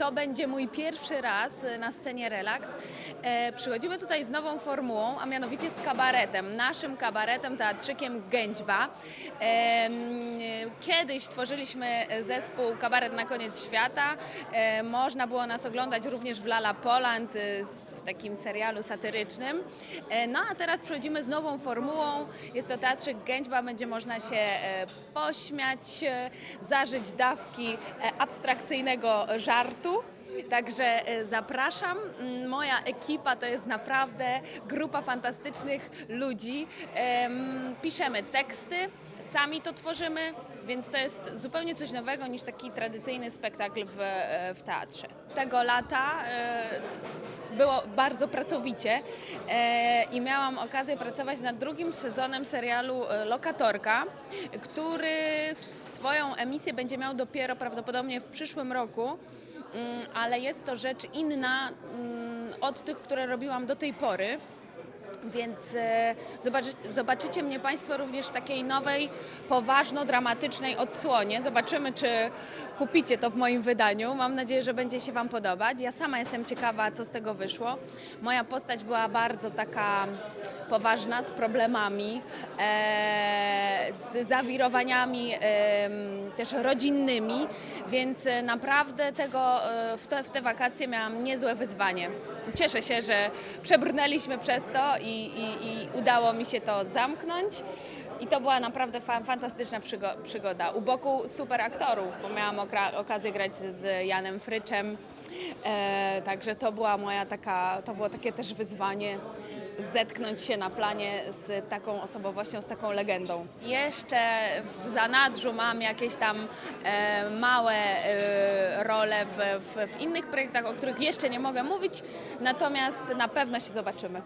to będzie mój pierwszy raz e, na scenie Relax. E, Przychodzimy tutaj z nową formułą, a mianowicie z kabaretem, naszym kabaretem, teatrzykiem Gęćba. Em, Kiedyś tworzyliśmy zespół Kabaret na koniec świata. E, Można było nas oglądać również w Lala Poland e, w takim serialu satyrycznym. E, No a teraz przychodzimy z nową formułą. Jest to teatrzyk Gęćba, będzie można się e, pośmiać, e, zażyć dawki e, abstrakcyjnego żartu. Także e, zapraszam. Mm, Moja ekipa to jest naprawdę grupa fantastycznych ludzi. Em, Piszemy teksty, sami to tworzymy, więc to jest zupełnie coś nowego niż taki tradycyjny spektakl w, e, w teatrze. Tego lata e, było bardzo pracowicie e, i miałam okazję pracować nad drugim sezonem serialu e, Lokatorka, który swoją emisję będzie miał dopiero prawdopodobnie w przyszłym roku. Mm, ale jest to rzecz inna mm, od tych, które robiłam do tej pory. Więc e, zobaczy, zobaczycie mnie Państwo również w takiej nowej, poważno-dramatycznej odsłonie. Zobaczymy, czy kupicie to w moim wydaniu. Mam nadzieję, że będzie się Wam podobać. Ja sama jestem ciekawa, co z tego wyszło. Moja postać była bardzo taka poważna, z problemami, e, z zawirowaniami em, też rodzinnymi, więc e, naprawdę tego e, w te, w te wakacje miałam niezłe wyzwanie. Cieszę się, że przebrnęliśmy przez to i, i, i udało mi się to zamknąć. I to była naprawdę fa- fantastyczna przygo- przygoda. U boku super aktorów, bo miałam okazję grać z Janem Fryczem. E, także to była moja taka, to było takie też wyzwanie zetknąć się na planie z taką osobowością, z taką legendą. Jeszcze w zanadrzu mam jakieś tam e, małe e, role w, w, w innych projektach, o których jeszcze nie mogę mówić, natomiast na pewno się zobaczymy.